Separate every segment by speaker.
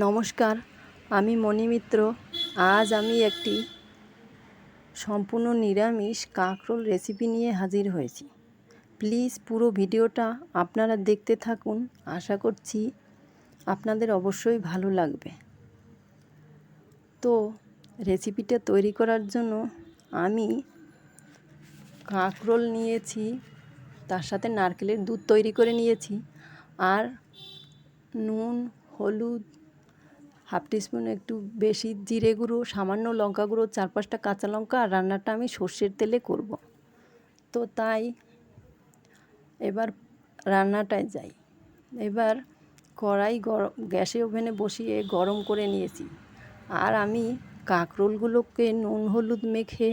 Speaker 1: নমস্কার, আমি মণি মিত্র। আজ আমি একটি সম্পূর্ণ নিরামিষ কাঁকরোল রেসিপি নিয়ে হাজির হয়েছি। প্লিজ পুরো ভিডিওটা আপনারা দেখতে থাকুন। আশা করছি আপনাদের অবশ্যই ভালো লাগবে। তো রেসিপিটা তৈরি করার জন্য আমি কাঁকরোল নিয়েছি, তার সাথে নারকেলের দুধ তৈরি করে নিয়েছি, আর নুন, হলুদ হাফ টিস্পুন একটু বেশি জিরে গুঁড়ো, সামান্য লঙ্কা গুঁড়ো চার পাঁচটা কাঁচা লঙ্কা আর রান্নাটা আমি সর্ষের তেলে করব। তো তাই এবার রান্নাটায় যাই। এবার কড়াই গরম গ্যাসে ওভেনে বসিয়ে গরম করে নিয়েছি। আর আমি কাঁকরোলগুলোকে নুন হলুদ মেখে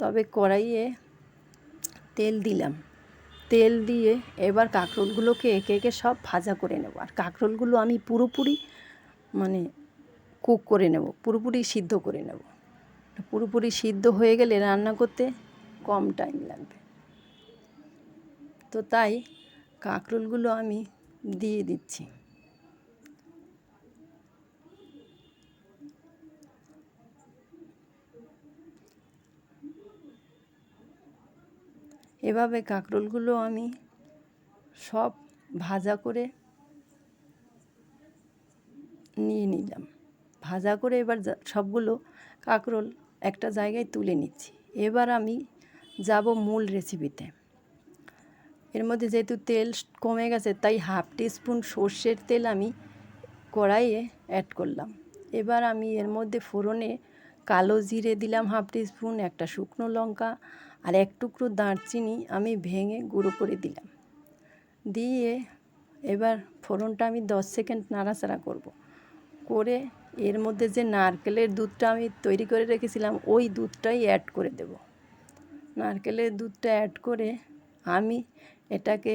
Speaker 1: তবে কড়াইয়ে তেল দিলাম। তেল দিয়ে এবার কাঁকরোলগুলোকে একে একে সব ভাজা করে নেব। আর কাঁকরোলগুলো আমি পুরোপুরি মানে কুক করে নেব, পুরোপুরি সিদ্ধ করে নেব। পুরোপুরি সিদ্ধ হয়ে গেলে রান্না করতে কম টাইম লাগবে। তো তাই কাঁকরোলগুলো আমি দিয়ে দিচ্ছি। এভাবে কাঁকরোলগুলো আমি সব ভাজা করে নিয়ে নিলাম। ভাজা করে এবার সবগুলো কাঁকরোল একটা জায়গায় তুলে নিচ্ছি। এবার আমি যাব মূল রেসিপিতে এর মধ্যে যেহেতু তেল কমে গেছে, তাই হাফ টিস্পুন সর্ষের তেল আমি কড়াইয়ে অ্যাড করলাম। এবার আমি এর মধ্যে ফোড়নে কালো জিরে দিলাম হাফ টিস্পুন, একটা শুকনো লঙ্কা আর এক টুকরো দারচিনি আমি ভেঙে গুঁড়ো করে দিলাম। দিয়ে এবার ফোড়নটা আমি দশ সেকেন্ড নাড়াচাড়া করব। করে এর মধ্যে যে নারকেলের দুধটা আমি তৈরি করে রেখেছিলাম, ওই দুধটাই অ্যাড করে দেব। নারকেলের দুধটা অ্যাড করে আমি এটাকে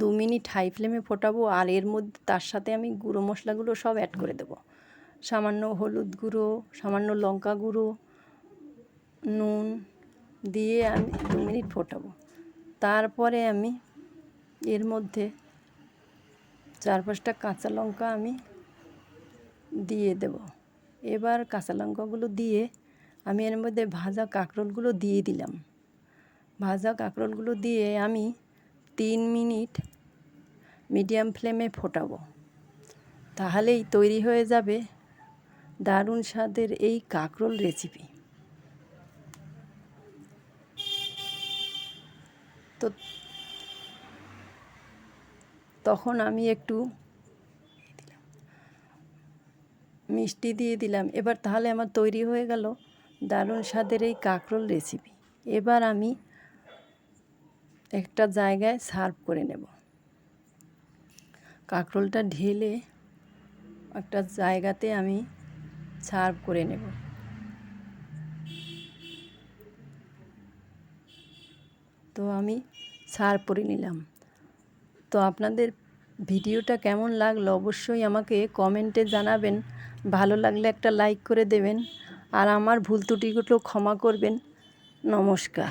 Speaker 1: দু মিনিট হাই ফ্লেমে ফোটাবো আর এর মধ্যে তার সাথে আমি গুঁড়ো মশলাগুলো সব অ্যাড করে দেব। সামান্য হলুদ গুঁড়ো, সামান্য লঙ্কা গুঁড়ো, নুন দিয়ে আমি দু মিনিট ফোটাবো। তারপরে আমি এর মধ্যে চার পাঁচটা কাঁচা লঙ্কা আমি দিয়ে দেব। এবার কাঁচা লঙ্কাগুলো দিয়ে আমি এর মধ্যে ভাজা কাঁকরোলগুলো দিয়ে দিলাম। ভাজা কাঁকরোলগুলো দিয়ে আমি তিন মিনিট মিডিয়াম ফ্লেমে ফোটাবো। তাহলেই তৈরি হয়ে যাবে দারুণ স্বাদের এই কাঁকরোল রেসিপি তো তখন আমি একটু মিষ্টি দিয়ে দিলাম। এবার তাহলে আমার তৈরি হয়ে গেল দারুণ স্বাদের এই কাঁকরোল রেসিপি এবার আমি একটা জায়গায় সার্ভ করে নেব। কাঁকরোলটা ঢেলে একটা জায়গাতে আমি সার্ভ করে নেব। তো আমি সার্ভ করে নিলাম। তো আপনাদের ভিডিওটা কেমন লাগল অবশ্যই আমাকে কমেন্টে জানাবেন। ভালো লাগলে একটা লাইক করে দেবেন। আর আমার ভুল ত্রুটিগুলো ক্ষমা করবেন। নমস্কার।